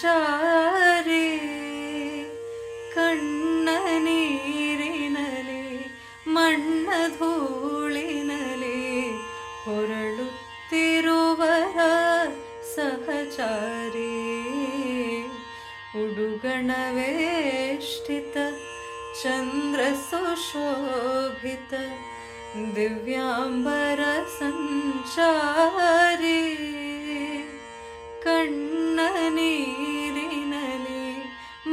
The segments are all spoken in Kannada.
சாரே கண்ணனீரே நலே மಣ್ಣதூளே நலே பொறள்திருவரா சகசாரே 우డుగణவேஷ்டిత చంద్రசோशोபిత ദിവ్యాంబர சாரே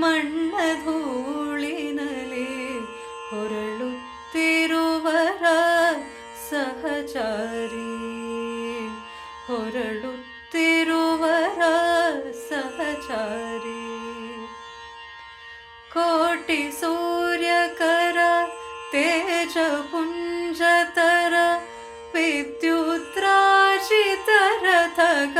मण्डधूलिनले होरळु सहचारी सहचरी सहचारी कोटि सूर्यकर तेजपुञ्जतर विद्युद्राचितरथग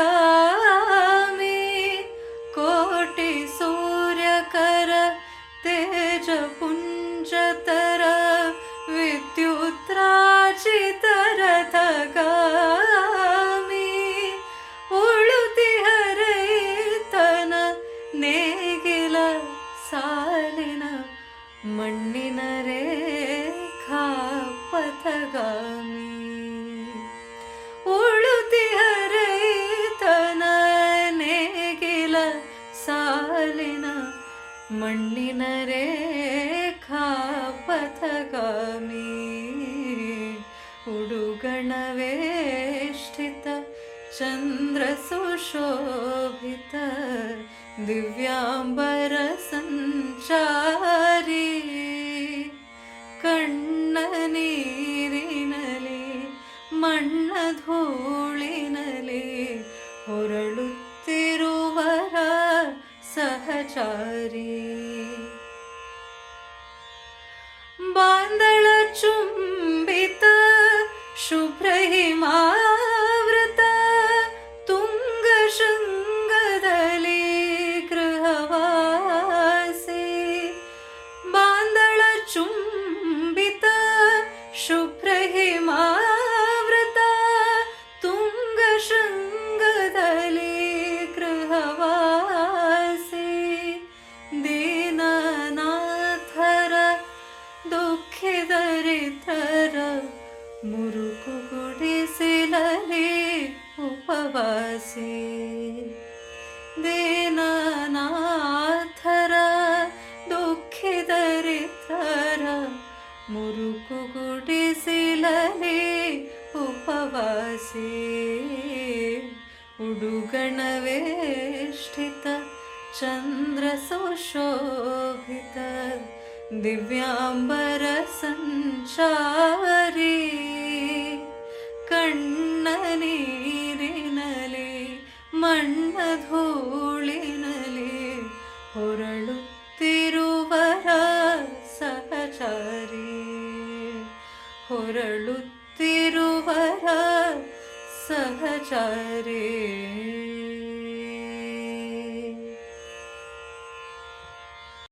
ನೇಗಿಲ ಸಾಲಿನ ಮಣ್ಣಿನ ರೇಖಾ ಪಥಗಾಮಿ ಉಳುತಿಹರೈತನ ನೇಗಿಲ ಸಾಲಿನ ಮಣ್ಣಿನ ರೇಖಾ ಪಥಗಾಮಿ ಉಡುಗಣವೇಷ್ಟಿತ ಚಂದ್ರ ಸುಶೋಭಿತ दिव्याम्बरसारी कण्णनीरिनले मण्ण धूलिनले होरडतिरु सहचारी बान्द चुम्बित शुभ्र ಮುರುಕುಗುಡಿಸಿಲಲಿ ಉಪವಾಸಿ ದೀನನಾಥರ ದುಃಖಿದರಿತರ ಮುರುಕುಗುಡಿಸಿಲಲಿ ಉಪವಾಸಿ ಉಡುಗಣವೇಷ್ಟಿತ ಚಂದ್ರ ಸುಶೋಭಿತ ദിവ്യാംബരസഞ്ചാരേ കണ്ണനീരിനലെ മണ്ണധൂളിനലെ ಹೊರಳುತ್ತಿರುವರ ಸಹಚಾರಿ ಹೊರಳುತ್ತಿರುವರ ಸಹಚಾರಿ